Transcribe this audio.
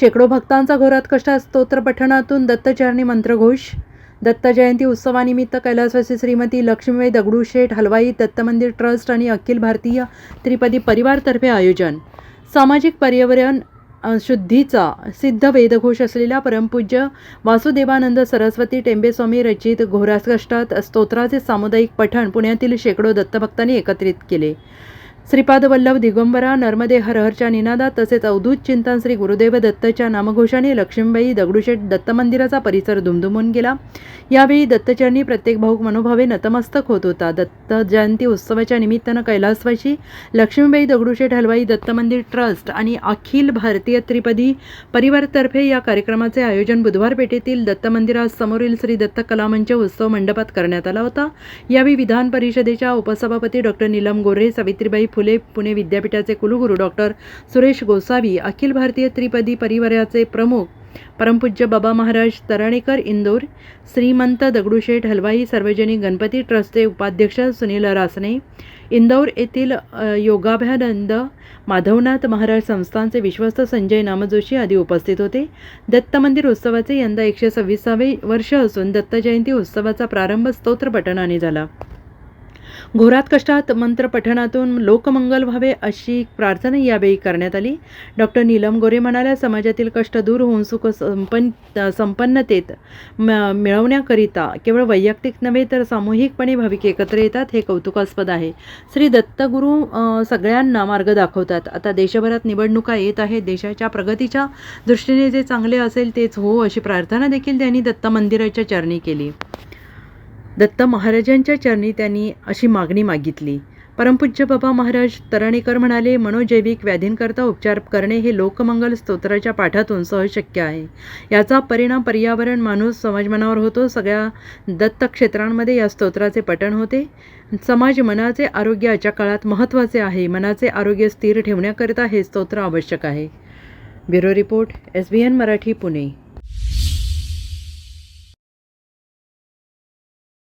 शेकडो भक्तांचा घोरात कष्टात स्तोत्र पठणातून दत्तचरणी मंत्रघोष. दत्त जयंती उत्सवानिमित्त कैलासवासी श्रीमती लक्ष्मीबाई दगडूशेठ हलवाई दत्त मंदिर ट्रस्ट आणि अखिल भारतीय त्रिपदी परिवारतर्फे आयोजन. सामाजिक पर्यावरण शुद्धीचा सिद्ध वेदघोष असलेल्या परमपूज्य वासुदेवानंद सरस्वती टेंबेस्वामी रचित घोरासकष्टात स्तोत्राचे सामुदायिक पठण पुण्यातील शेकडो दत्तभक्तांनी एकत्रित केले. श्रीपाद वल्लभ दिगंबरा नर्मदे हरहरच्या निनादात तसेच अवधूत चिंतन श्री गुरुदेव दत्तच्या नामघोषाने लक्ष्मीबाई दगडूशेठ दत्त मंदिराचा परिसर दुमदुमून गेला. यावेळी दत्तचरणी प्रत्येक भाऊक मनोभावे नतमस्तक होत होता. दत्त जयंती उत्सवाच्या निमित्तानं कैलासवाशी लक्ष्मीबाई दगडूशेठ हलवाई दत्त मंदिर ट्रस्ट आणि अखिल भारतीय त्रिपदी परिवारतर्फे या कार्यक्रमाचे आयोजन बुधवार पेठेतील दत्त मंदिरासमोरील श्री दत्त कलामंच उत्सव मंडपात करण्यात आला होता. यावेळी विधान परिषदेच्या उपसभापती डॉक्टर नीलम गोरे सावित्रीबाई फुले पुणे विद्यापीठाचे कुलगुरू डॉक्टर सुरेश गोसावी अखिल भारतीय त्रिपदी परिवाराचे प्रमुख परमपूज्य बाबा महाराज तराणेकर इंदोर श्रीमंत दगडूशेठ हलवाई सार्वजनिक गणपती ट्रस्टचे उपाध्यक्ष सुनील रासने इंदौर येथील योगाभ्यानंद माधवनाथ महाराज संस्थानचे विश्वस्त संजय नामजोशी आदी उपस्थित होते. दत्त मंदिर उत्सवाचे यंदा एकशे सव्वीसावे वर्ष असून दत्त जयंती उत्सवाचा प्रारंभ स्तोत्रपठणाने झाला. घोरात कष्टात मंत्र पठणातून लोकमंगल व्हावे अशी प्रार्थना यावेळी करण्यात आली. डॉक्टर नीलम गोरे म्हणाल्या समाजातील कष्ट दूर होऊन सुख संपन्न संपन्नतेत म मिळवण्याकरिता केवळ वैयक्तिक नव्हे तर सामूहिकपणे भाविक एकत्र येतात हे कौतुकास्पद आहे. श्री दत्तगुरू सगळ्यांना मार्ग दाखवतात. आता देशभरात निवडणुका येत आहेत. देशाच्या प्रगतीच्या दृष्टीने जे चांगले असेल तेच हो अशी प्रार्थना देखील त्यांनी दत्त मंदिराच्या चरणी केली. दत्त महाराजांच्या चरणी त्यांनी अशी मागणी मागितली. परमपूज्य बाबा महाराज तरणेकर म्हणाले मनोजैविक व्याधींकरता उपचार करणे हे लोकमंगल स्तोत्राच्या पाठातून सहज शक्य आहे. याचा परिणाम पर्यावरण माणूस समाजमनावर होतो. सगळ्या दत्त क्षेत्रांमध्ये या स्तोत्राचे पठण होते. समाज मनाचे आरोग्य आजच्या काळात महत्त्वाचे आहे. मनाचे आरोग्य स्थिर ठेवण्याकरिता हे स्तोत्र आवश्यक आहे. Bureau report S B N Marathi Pune.